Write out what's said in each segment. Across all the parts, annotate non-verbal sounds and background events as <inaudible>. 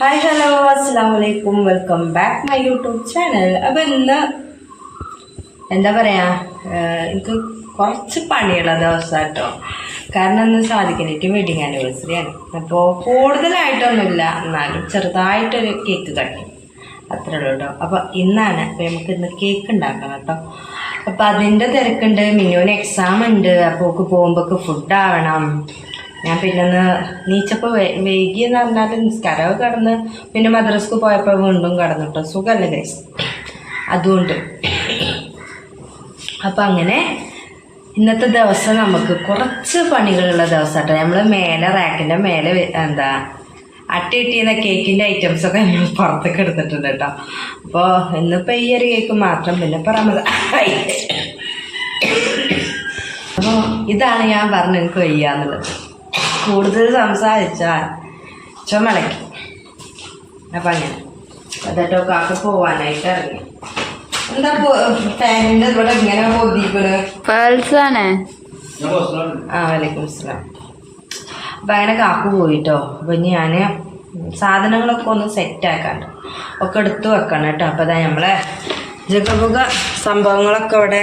Hi hello അസ്സാം വലൈക്കും welcome back my YouTube channel അപ്പം ഇന്ന് എന്താ പറയുക എനിക്ക് കുറച്ച് പണിയുള്ള ദിവസം കേട്ടോ കാരണം ഇന്ന് സാധിക്കുന്നിട്ട് വെഡിങ് ആനിവേഴ്സറി ആണ്. അപ്പോൾ കൂടുതലായിട്ടൊന്നുമില്ല. എന്നാലും ചെറുതായിട്ടൊരു കേക്ക് കട്ടി അത്രേ ഉള്ളൂ കേട്ടോ അപ്പോൾ ഇന്നാണ് അപ്പോൾ നമുക്ക് ഇന്ന് കേക്ക് ഉണ്ടാക്കണം കേട്ടോ അപ്പോൾ അതിന്റെ തിരക്കുണ്ട്. മിന്നുവിന് എക്സാം ഉണ്ട്. അപ്പോൾ പോകുമ്പോഴൊക്കെ ഫുഡ് ആവണം. ഞാൻ പിന്നെ ഒന്ന് നീച്ചപ്പോൾ വൈകി എന്ന് പറഞ്ഞാൽ നിസ്കാരമൊക്കെ കടന്ന് പിന്നെ മദ്രസ്ക്ക് പോയപ്പോൾ വീണ്ടും കടന്നിട്ടോ. സുഖമല്ല ഗൈസ് അതുകൊണ്ട്. അപ്പം അങ്ങനെ ഇന്നത്തെ ദിവസം നമുക്ക് കുറച്ച് പണികളുള്ള ദിവസം കേട്ടോ നമ്മൾ മേലെ റാക്കിന്റെ മേലെ എന്താ അട്ടിയിട്ടിരുന്ന കേക്കിന്റെ ഐറ്റംസ് ഒക്കെ നമ്മൾ പുറത്തേക്ക് എടുത്തിട്ടുണ്ട് കേട്ടോ. അപ്പോൾ ഇന്നിപ്പോൾ ഈ ഒരു കേക്ക് മാത്രം പിന്നെ ഇപ്പോൾ അപ്പോൾ ഇതാണ് ഞാൻ പറഞ്ഞു നിങ്ങൾക്ക് വയ്യാന്നുള്ളത്. കൂടുതൽ സംസാരിച്ചാൽ ചുമലയ്ക്കും അപ്പം അങ്ങനെ. എന്നിട്ടോ കാക്ക പോവാനായിട്ട് ഇറങ്ങി. എന്താ പാനിന്റെ ഇവിടെ ഇങ്ങനെ പൊതിക്കണ് പേൾസ് ആണ് ആ വലൈക്കും സ്ലാം അപ്പം അങ്ങനെ കാക്കു പോയിട്ടോ. അപ്പം ഇനി ഞാൻ സാധനങ്ങളൊക്കെ ഒന്ന് സെറ്റ് സെറ്റാക്കാണ്ട് ഒക്കെ എടുത്തു വെക്കണം കേട്ടോ. അപ്പം അതാ നമ്മളെ ജഗബുക സംഭവങ്ങളൊക്കെ ഇവിടെ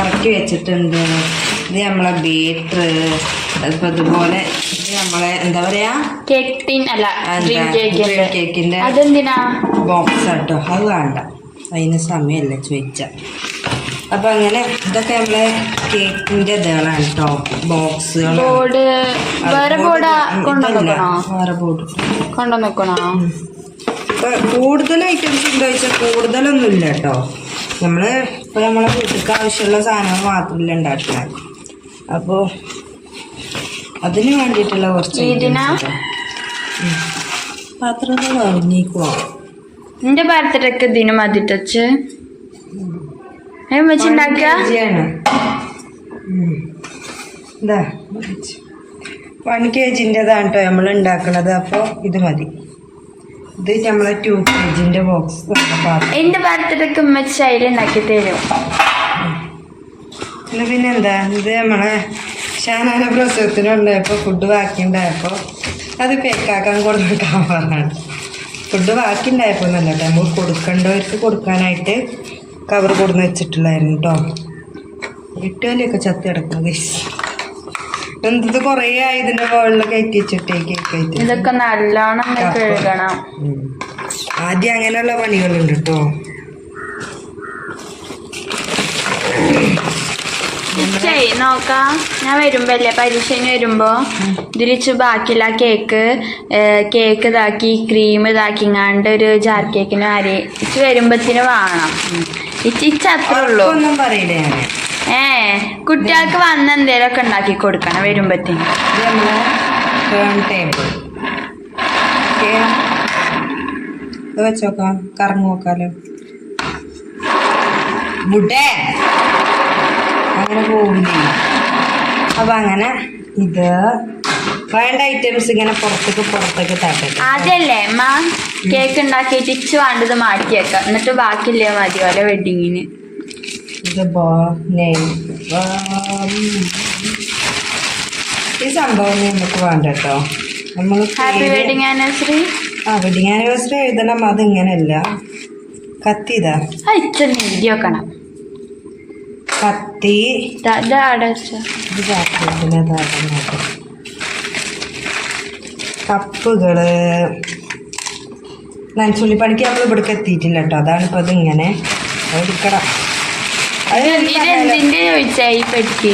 ഇറക്കി വെച്ചിട്ടുണ്ട്. ഇത് നമ്മളെ ബീറ്റർ അതിപ്പോ ഇതുപോലെ ഇത് നമ്മളെ എന്താ പറയാ? കേക്ക് ടിൻ അല്ല കേക്കിന്റെ അതെന്തിനാ? ബോക്സ് കേട്ടോ അത് വേണ്ട. അതിന് സമയമല്ല ചോദിച്ച. അപ്പം അങ്ങനെ ഇതൊക്കെ നമ്മളെ കേക്കിന്റെ ഇതാണ് കേട്ടോ ബോക്സുകൾ ബോർഡ് വേറെ ബോർഡ് വേറെ കൂടുതൽ ഐറ്റംസ് ഉണ്ടോ ചോദിച്ചാൽ കൂടുതലൊന്നും ഇല്ല കേട്ടോ നമ്മൾ ഇപ്പോൾ നമ്മളെ വീട്ടിലേക്ക് ആവശ്യമുള്ള സാധനങ്ങൾ മാത്രമല്ല ഉണ്ടാക്കുന്നത് അപ്പോൾ അതിന് വേണ്ടിയിട്ടുള്ള കുറച്ച്. പാത്രങ്ങൾ ഇറങ്ങിക്കുവോ നിന്റെ ബർത്ത്ഡേക്ക് ഇതിന് മതി ടച്ച്. ഇതാ വൺ കെ ജിന്റെതാണ് കേട്ടോ നമ്മൾ ഉണ്ടാക്കണത്. അപ്പോൾ ഇത് മതി. ഇത് നമ്മളെ ടു കെ ജിന്റെ ബോക്സ് എന്റെ ബർത്ത്ഡേക്ക് ഉമ്മച്ചി ശൈലി ഉണ്ടാക്കി തരും. പിന്നെ പിന്നെന്താ? ഇത് നമ്മളെ ഷാനാന പ്രസവത്തിനുണ്ടായപ്പോൾ ഫുഡ് ബാക്കി ഉണ്ടായപ്പോ അത് പേക്കാക്കാൻ കൊടുക്കാൻ പറഞ്ഞാണ്. ഫുഡ് ബാക്കി നല്ല നമ്മൾ കൊടുക്കേണ്ടവർക്ക് കൊടുക്കാനായിട്ട് കവർ കൊടുന്ന് വെച്ചിട്ടുള്ളായിരുന്നു കേട്ടോ ഇട്ടുവലിയൊക്കെ ചത്തി കിടക്കും ഗൈസ് എന്തത് കൊറേ ആയി ഇതിന്റെ മുകളിൽ കയറ്റി കേക്ക് ഇതൊക്കെ നല്ലോണം കഴുകണം. ആദ്യം അങ്ങനെയുള്ള പണികളുണ്ട് കേട്ടോ ചെയ് നോക്കാം. ഞാൻ വരുമ്പോ അല്ലേ പരീക്ഷന് വരുമ്പോ ഇതിരിച്ച് ബാക്കിയുള്ള കേക്ക് കേക്ക് ഇതാക്കി ക്രീം ഇതാക്കിങ്ങാണ്ട് ഒരു ജാർ കേക്കിന് അരി ഇച്ച് വരുമ്പത്തിന് വേണം. ഇച്ച് ഇച്ച് അത്രേ ഉള്ളൂ. ഒന്നും പറയില്ല ഞാൻ കുട്ടികൾക്ക് വന്ന എന്തേലൊക്കെ ഉണ്ടാക്കി കൊടുക്കണം വരുമ്പത്തേക്കും ഇത് നമ്മളെ ടേൺ ടേബിൾ ഓക്കെ. ഇത് വെച്ചോക്കാം. കറങ്ങി നോക്കാലോ. ബുഡേ അങ്ങനെ പോകില്ലേ അപ്പൊ അങ്ങനെ ഇത് വേണ്ട ഐറ്റംസ് ഇങ്ങനെ പുറത്തേക്ക് പുറത്തേക്ക് തട്ടട്ടെ അതല്ലേ മാ കേക്ക് ഉണ്ടാക്കിയിട്ട് ഇച്ച് വേണ്ടത് മാറ്റിയേക്കാം. എന്നിട്ട് ബാക്കിയില്ലേ മതി ഓരോ വെഡിങ്ങിന് ഈ സംഭവം നമുക്ക് വേണ്ട കേട്ടോ നമ്മൾ ഹാപ്പി വെഡിങ് ആനിവേഴ്സറി ആ വെഡിങ് ആനിവേഴ്സറി എഴുതണം അതിങ്ങനെയല്ല കത്തി. ഇതാ ആ ഇച്ച നീതി വെക്കണം കത്തി കപ്പുകൾ. നനച്ചുള്ളിപ്പണിക്ക് നമ്മൾ ഇവിടേക്ക് എത്തിയിട്ടില്ല കേട്ടോ. അതാണ് അതിങ്ങനെ അത് എടുക്കണം ഇത് ചോദിച്ചാ ഈ പെട്ടി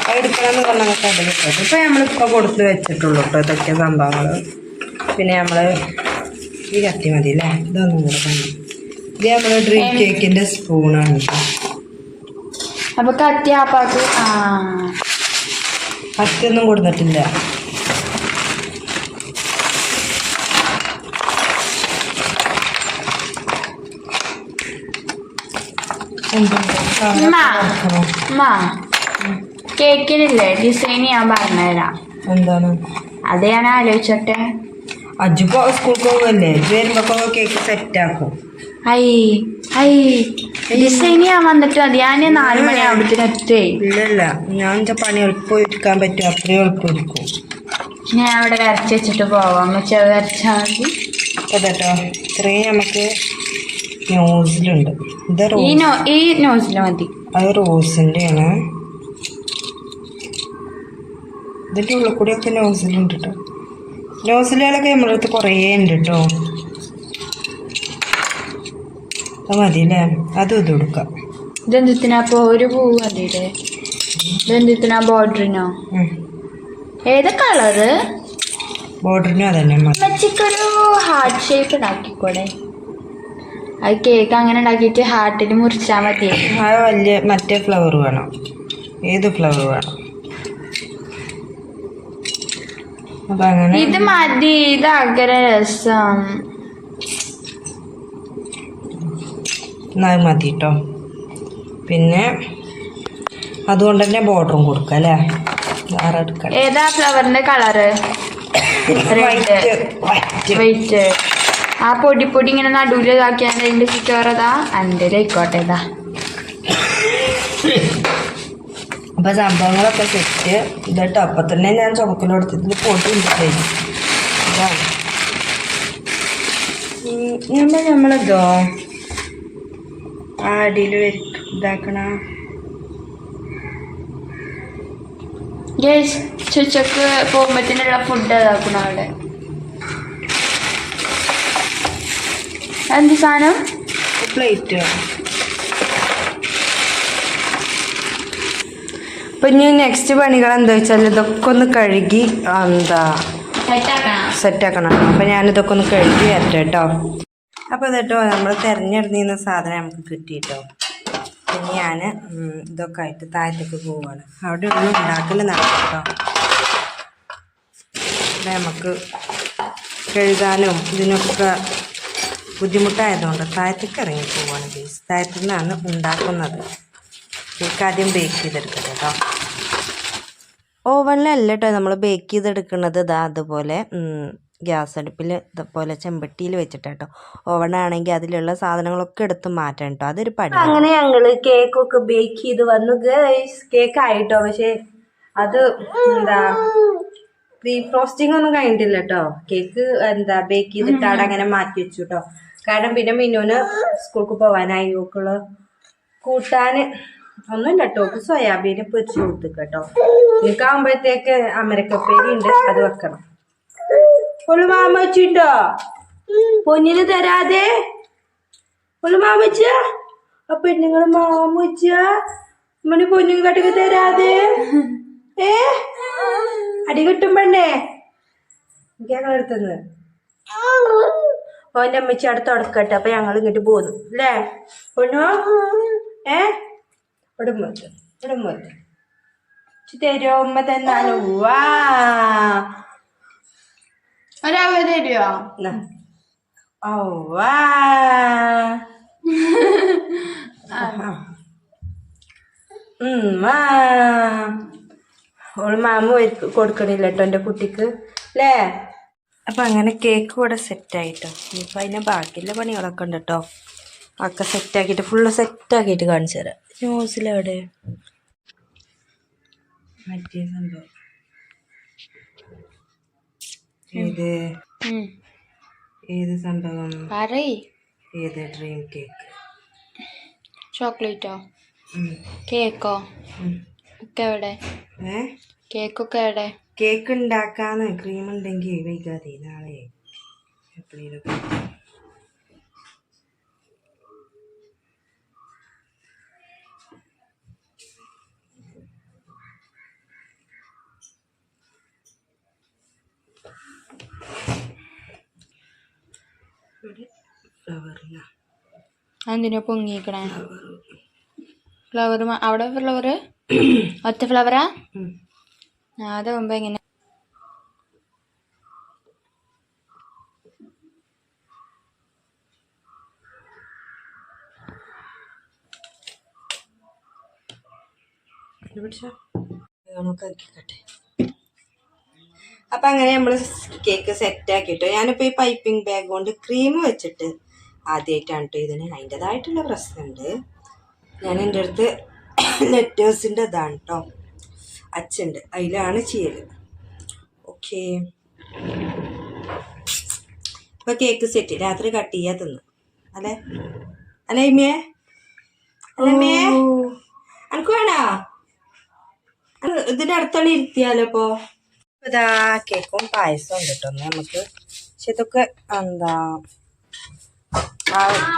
അത് എടുക്കണമെന്ന് പറഞ്ഞാൽ അതിലിട്ടത് ഇപ്പോൾ നമ്മളിപ്പോൾ കൊടുത്ത് വെച്ചിട്ടുള്ളൂ കേട്ടോ ഇതൊക്കെ സംഭവങ്ങൾ പിന്നെ നമ്മൾ ഈ കത്തി മതി അല്ലേ ഇതൊന്നും കൊടുക്കണം ഇത് നമ്മൾ ഡ്രീം കേക്കിന്റെ സ്പൂണാണ് അപ്പോൾ അപ്പൊ കത്തി ആപ്പാക്ക് ആ. കത്തിയൊന്നും കൊടുത്തിട്ടില്ല. കേക്കിനില്ലേ? ഡിസൈൻ ഞാൻ പറഞ്ഞുതരാം. എന്താണ്? അത് ഞാൻ ആലോചിച്ചോട്ടെ. അജിപ്പോ സ്കൂൾക്ക് ഇത് വരുമ്പോ കേക്ക് സെറ്റ് ആക്കും. ഐ ഐ. ഡിസൈൻ ഞാൻ വന്നിട്ട് അത് ഞാൻ നാല് മണിയാകുമ്പത്തിന് എത്തേ ഇല്ലല്ല. ഞാൻ എന്റെ പണി എളുപ്പം ഒരുക്കാൻ പറ്റും. അത്രയും എളുപ്പം ഒരുക്കും. ഞാൻ അവിടെ വരച്ച് വെച്ചിട്ട് പോവാം. വെച്ചാൽ വരച്ചാൽ മതി. അതെട്ടോ ഇത്രയും നമുക്ക് ന്യൂസിലുണ്ട് ഇത് ഈ നോ ഈ നോസിൽ മതി. അത് റോസിന്റെ ആണ് ഇതിന്റെ ഉള്ളിൽ കൂടിയൊക്കെ നോസിലുണ്ട് കേട്ടോ നോസിലുകളൊക്കെ നമ്മുടെ അടുത്ത് കുറേ ഉണ്ട് കേട്ടോ അത് മതി അല്ലേ അതും ഇത് കൊടുക്കാം. ഇതെന്തിനാ അപ്പൊ ഒരു പൂവ് മതിയില്ലേ ഇതെന്തിനാ ബോർഡറിനോ ഏത് കളറ്? ബോർഡറിനും അതന്നെ മച്ചിക്കൊരു ഹാർട്ട് ഷേപ്പ് ഉണ്ടാക്കിക്കൂടെ. അത് കേക്ക് അങ്ങനെ ഉണ്ടാക്കിയിട്ട് ഹാർട്ടിൽ മുറിച്ചാൽ മതി. ആ വലിയ മറ്റേ ഫ്ലവർ വേണം. ഏത് ഫ്ലവർ വേണം? അപ്പം അങ്ങനെ ഇത് മതി. ഇത് അകര രസം. അത് മതി കേട്ടോ പിന്നെ അതുകൊണ്ട് തന്നെ ബോർഡറും കൊടുക്കുക അല്ലേ? വേറെ എടുക്കാം ഏതാ ഫ്ലവറിന്റെ കളറ് വൈറ്റ് വൈറ്റ് വൈറ്റ് ആ പൊടി പൊടി ഇങ്ങനെ നടുവിൽ ഇതാക്കിയാൽ അതിന്റെ ചുറ്റോറതാ എന്റെ ആയിക്കോട്ടെ ഇതാ. അപ്പൊ സംഭവങ്ങളൊക്കെ സെറ്റ് ഇതട്ടോ. അപ്പം തന്നെ ഞാൻ ചുമക്കലെടുത്തതിൽ പൊടി ഉണ്ട് ഇതാണ് നമ്മൾ നമ്മളതോ ആ അടിയിൽ വരി ഇതാക്കണ. ഗേസ് ചുച്ചക്ക് പോകുമ്പത്തിനുള്ള ഫുഡ് ഇതാക്കണം അവിടെ? എന്ത് സാധനം? പ്ലേറ്റ്. അപ്പം ഇനി നെക്സ്റ്റ് പണികൾ എന്താ വെച്ചാൽ ഇതൊക്കെ ഒന്ന് കഴുകി എന്താ സെറ്റാക്കണം. അപ്പം ഞാനിതൊക്കെ ഒന്ന് കഴുകി വരട്ടെ കേട്ടോ. അപ്പോൾ ഇതെട്ടോ നമ്മൾ തിരഞ്ഞെടുന്നിരുന്ന സാധനം നമുക്ക് കിട്ടി കേട്ടോ പിന്നെ ഞാൻ ഇതൊക്കെ ആയിട്ട് താഴത്തേക്ക് പോവാണ്. അവിടെ ഒന്നും ഉണ്ടാക്കൽ നടക്കും കേട്ടോ. ഇവിടെ നമുക്ക് കഴുകാനും ഇതിനൊക്കെ ബുദ്ധിമുട്ടായതുകൊണ്ട് താഴത്തേക്ക് ഇറങ്ങി പോവാണ് ബേസ് താഴത്തു നിന്നാണ് ഉണ്ടാക്കുന്നത്. കേക്ക് ആദ്യം ബേക്ക് ചെയ്തെടുക്കുന്നത് കേട്ടോ. ഓവനിലല്ല കേട്ടോ നമ്മൾ ബേക്ക് ചെയ്തെടുക്കുന്നത്. ഇതാ അതുപോലെ ഗ്യാസ് അടുപ്പിൽ ഇതുപോലെ ചെമ്പട്ടിയിൽ വെച്ചിട്ട് കേട്ടോ ഓവനാണെങ്കിൽ അതിലുള്ള സാധനങ്ങളൊക്കെ എടുത്ത് മാറ്റാം കേട്ടോ അതൊരു പണി. അങ്ങനെ ഞങ്ങൾ കേക്കൊക്കെ ബേക്ക് ചെയ്ത് വന്നു കേക്ക് ആയിട്ടോ. പക്ഷേ അത് എന്താ പ്രീ ഫ്രോസ്റ്റിംഗ് ഒന്നും കഴിഞ്ഞിട്ടില്ല കേട്ടോ കേക്ക് എന്താ ബേക്ക് ചെയ്തിട്ട് അവിടെ അങ്ങനെ മാറ്റി വെച്ചു കേട്ടോ കാരണം പിന്നെ മിന്നുവിന് സ്കൂൾക്ക് പോവാനായി. ഓക്കുള്ള കൂട്ടാന് ഒന്നും കേട്ടോ. സോയാബീന് പൊരിച്ച് കൊടുത്തു കേട്ടോ. എനിക്കാവുമ്പോഴത്തേക്ക് അമരക്കപ്പേരി ഉണ്ട്. അത് വെക്കണം. ഒരു മാമ വെച്ചിട്ടോ? പൊന്നിന് തരാതെ. ഒരു മാമച്ച വെച്ച. അപ്പൊ നിങ്ങൾ മാമ വെച്ച. മണി പൊന്നു കട്ടിക്ക് തരാതെ. ഏ? അടി കിട്ടും പെണ്ണേ. എനിക്ക് എടുത്തുന്നത് ഓന്റെ അമ്മച്ചി അവിടെ തുടക്കട്ടെ അപ്പൊ ഞങ്ങൾ ഇങ്ങോട്ട് പോന്നു. അല്ലേ? പൊണ്ണു ഏ? ഇടുമ്പോത്ത് ഇടുമ്പോത്ത് തരുമ്പോ ഉമ്മ വാ. ഒരാളെ തരുമോ. ഔ, വാ. <laughs> ഓൾ മാമ കൊടുക്കണില്ല കേട്ടോ എന്റെ കുട്ടിക്ക്. അല്ലേ? അപ്പം അങ്ങനെ കേക്ക് ഇവിടെ സെറ്റായിട്ടോ ഇനിയിപ്പോൾ അതിന്റെ ബാക്കിയുള്ള പണികളൊക്കെ ഉണ്ട് കേട്ടോ ഒക്കെ സെറ്റാക്കിയിട്ട് ഫുള്ള് സെറ്റാക്കിയിട്ട് കാണിച്ചു തരാം. ന്യൂസിലെവിടെ മറ്റേ സംഭവം. ഏത് ഏത് സംഭവം? പറയ്. ഏത് ഡ്രീം കേക്ക് ചോക്ലേറ്റോ? കേക്കോ? ഒക്കെ എവിടെ? ഏ? കേക്കൊക്കെ എവിടെ? കേക്ക് ഉണ്ടാക്കാന്ന് ക്രീം ഉണ്ടെങ്കിൽ വൈകാതെ നാളെ എപ്പോഴേലൊക്കെ എന്തിനാ പൊങ്ങിക്കണേ ഫ്ലവർ അവിടെ ഫ്ലവർ <coughs> ഒറ്റ ഫ്ലവറാ അതാവുമ്പോ എങ്ങനെ? അപ്പൊ അങ്ങനെ നമ്മൾ കേക്ക് സെറ്റ് ആക്കിട്ടോ. ഞാനിപ്പോ ഈ പൈപ്പിംഗ് ബാഗ് കൊണ്ട് ക്രീം വെച്ചിട്ട് ആദ്യമായിട്ടാണ് ഇതിന്. അതിന്റെതായിട്ടുള്ള പ്രശ്നമുണ്ട് ഞാൻ എന്റെ അടുത്ത് <coughs> ലെറ്റേഴ്സിന്റെ ഇതാണ് കേട്ടോ അച്ഛണ്ട് അതിലാണ് ചെയ്യൽ ഓക്കെ. ഇപ്പോൾ കേക്ക് സെറ്റ് രാത്രി കട്ട് ചെയ്യാ തിന്ന്. അല്ലേ? അല്ലേ ഇമ്മേ അല്ലേ അനക്ക് വേണോ? ഇതിന്റെ അടുത്താണ് ഇരുത്തിയാലോ ഇപ്പോ? ഇതാ കേക്കും പായസം ഉണ്ട് കേട്ടോ നമുക്ക്. പക്ഷെ ഇതൊക്കെ എന്താ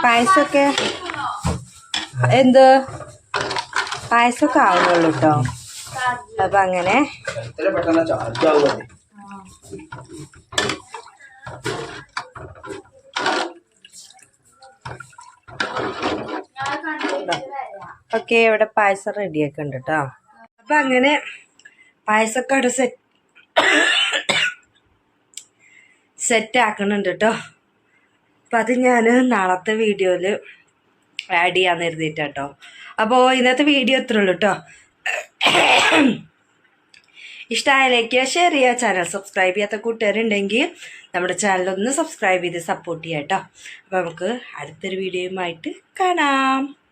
പായസമൊക്കെ എന്ത്? പായസമൊക്കെ ആവുന്നുള്ളൂ കേട്ടോ. അപ്പൊ അങ്ങനെ. ഓക്കെ ഇവിടെ പായസം റെഡിയൊക്കെ ഉണ്ട് കേട്ടോ അപ്പൊ അങ്ങനെ പായസമൊക്കെ അവിടെ സെറ്റ് സെറ്റ് ആക്കണുണ്ട് കേട്ടോ അപ്പം അത് ഞാൻ നാളത്തെ വീഡിയോയിൽ ആഡ് ചെയ്യാന്ന് കരുതിയിട്ടോ അപ്പോൾ ഇന്നത്തെ വീഡിയോ ഇത്രേ ഇഷ്ടമായാലേക്ക് ഷെയർ ചെയ്യുക ചാനൽ സബ്സ്ക്രൈബ് ചെയ്യാത്ത കൂട്ടുകാരുണ്ടെങ്കിൽ നമ്മുടെ ചാനൽ ഒന്ന് സബ്സ്ക്രൈബ് ചെയ്ത് സപ്പോർട്ട് ചെയ്യാം കേട്ടോ. അപ്പോൾ നമുക്ക് അടുത്തൊരു വീഡിയോയുമായിട്ട് കാണാം.